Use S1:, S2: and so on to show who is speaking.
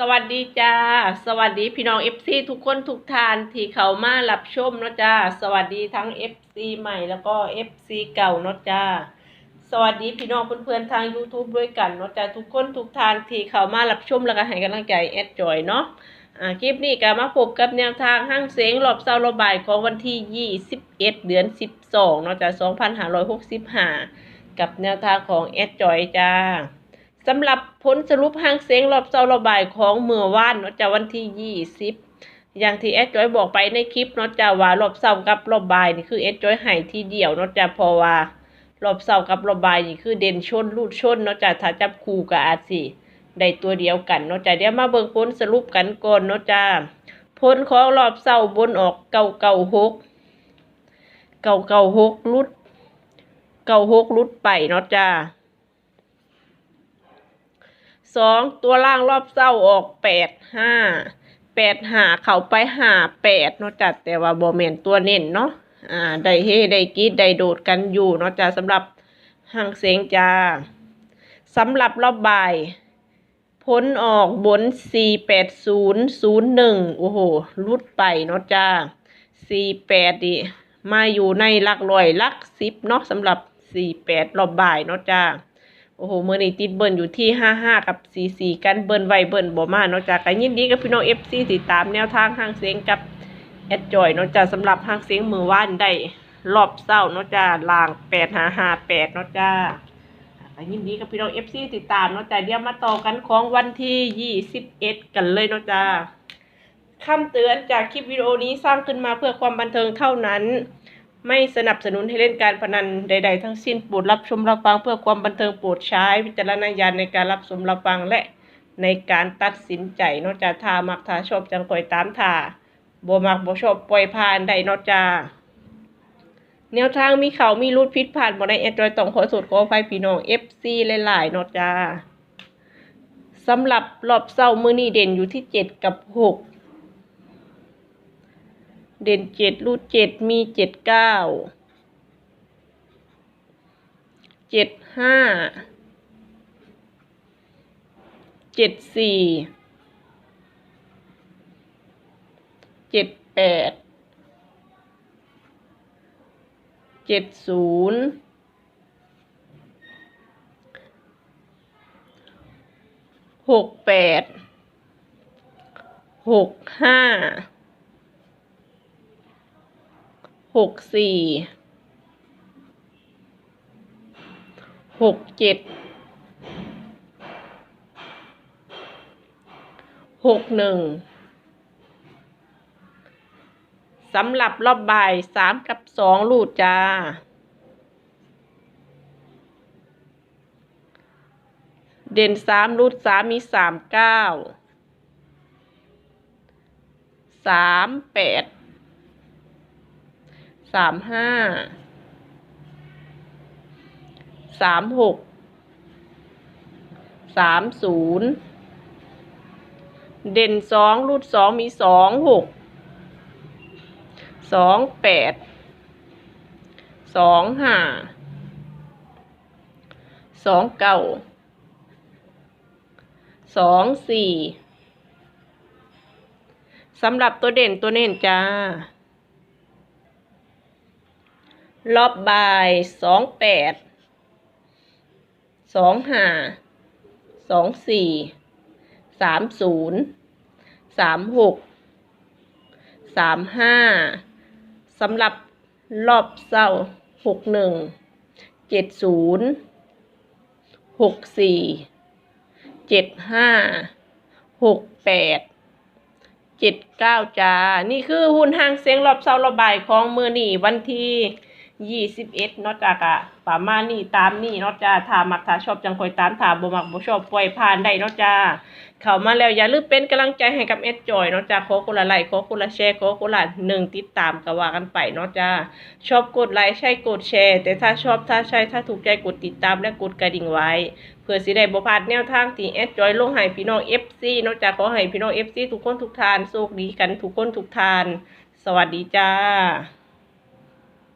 S1: สวัสดีจ้า สวัสดีพี่น้อง FC ทุกคนทุกทานที่เขามารับชมเนาะจ้า สวัสดีทั้ง FC ใหม่แล้วก็ FC เก่าเนาะจ้า สวัสดีพี่น้องเพื่อนๆทาง YouTube ด้วยกันเนาะจ้าทุกคนทุกทานที่เขามารับชมแล้วก็ให้กำลังใจแอดจอยเนาะอ่าคลิปนี้ก็มาพบกับแนวทางห้างเสียงรอบเสาร์ระบายของวันที่ 21 เดือน 12เนาะจ้า2565 กับแนวทางของแอดจอยจ้า สำหรับผลสรุปห้างเสียงรอบเสาระบายของเมื่อวานเนาะจ้าวันที่20อย่างที่แอดจอยบอกไปในคลิปเนาะจ้าว่ารอบเสากับรอบบายนี่คือแอดจอยให้ทีเดียวเนาะจ้าพราะว่ารอบเสากับรอบบายนี่คือเด่นชนลูดชนเนาะจ้าถ้าจับคู่ก็อาจสิได้ตัวเดียวกันเนาะจ้าเดี๋ยวมาเบิ่งผลสรุปกันก่อนเนาะจ้าผลของรอบเสาบนออกเก่าเก่าหกเก่าเก่าหกลุดเก่าหกลุดไปเนาะจ้า สองตัวล่างรอบเศร้าออกแปดห้าแปดหาเขาไปหาแปดเนาะจัดแต่ว่าบอเมนตัวเน้นเนาะอ่าได้เฮได้กีดได้โดดกันอยู่เนาะจ้าสำหรับห่างเสียงจ้าสำหรับรอบบ่ายพ้นออกบนสี่แปดศูนย์ศูนย์หนึ่งโอ้โหรุดไปเนาะจ้าสี่แปดดิ มาอยู่ในหลักร้อยหลักสิบเนาะสำหรับสี่แปดรอบบ่ายเนาะจ้า โอ้โหเมื่อนี้ติดเบิร์นอยู่ที่ห้าห้ากับสี่สี่กันเบิร์นไวเบิร์นบ่มานาะจากกันยินดีกับพี่น้องเอฟซีติดตามแนวทางห้างเสียงกับแอดจอยนาะจากสำหรับห้างเสียงมือว่านได้รอบเศร้านาะจ้าลางแปดห้าห้าแปดนาะจ้ากันยินดีกับพี่น้องเอฟซีติดตามนาะจ้าเดี๋ยวมาต่อกันของวันที่ยี่สิบเอ็ดกันเลยนาะจ้าคำเตือนจากคลิปวิดีโอนี้สร้างขึ้นมาเพื่อความบันเทิงเท่านั้น ไม่สนับสนุนให้เล่นการพนันใด ๆ ทั้งสิ้นโปรดรับชมรับฟังเพื่อความบันเทิงโปรดใช้วิจารณญาณในการรับชมรับฟังและในการตัดสินใจนอกจากทามักทาชอบจังคอยตามทาบ่มักบ่ชอบปล่อยผ่านใดนอกจากแนวทางมีเขามีรูดพิษผ่านบ่ได้แอดจอยต้องขอโทษขออภัยพี่น้อง FC หลายๆนอกจากสำหรับรอบเศร้ามือนี้เด่นอยู่ที่7กับ6 เด่นเจ็ดรูดเจ็ดมีเจ็ดเก้าเจ็ดห้าเจ็ดสี่เจ็ดแปดเจ็ดศูนย์หกแปดหกห้า หกสี่หกเจ็ดหกหนึ่งสำหรับรอบบ่ายสามกับสองลูดจ้าเด่นสามรูดสามมีสามเก้าสามแปด สามห้าสามหกสามศูนย์เด่นสองรูดสองมีสองหกสองแปดสองห้าสองเก้าสองสี่สำหรับตัวเด่นตัวเน้นจ้า รอบบ่ายสองแปดสองห้าสองสี่สามศูนย์สามหกสามห้าสำหรับรอบเศร้าหกหนึ่งเจ็ดศูนย์หกสี่เจ็ดห้าหกแปดเจ็ดเก้าจ้า นี่คือหุ้นห้างเสียงรอบเสาระบายของมือนี่วันที่ ยี่สิบเอ็ดนาะจ้ากะประมาณนี้ตามนี่นาะจ้าถามักถาชอบจังคอยตามถ้าบ่มักบ่ชอบปล่อยผ่านได้นาะจ้าเข้ามาแล้วอย่าลืมเป็นกำลังใจให้กับเอดจอยนาะจ้าขอคนละไลค์ขอคนละแชร์ขอคนละหนึ่งติดตามก็ว่ากันไปนาะจ้าชอบกดไลค์ใช่กดแชร์ แต่ถ้าชอบถ้าใช่ถ้าถูกใจกดติดตามและกดกระดิ่งไว้เพื่อสิได้บ่พลาดแนวทางที่แอดจอยลงให้พี่น้อง FC เนาะจ้าขอให้พี่น้อง FC ทุกคนทุกทานโชคดีกันทุกคนทุกทาน สวัสดีจ้า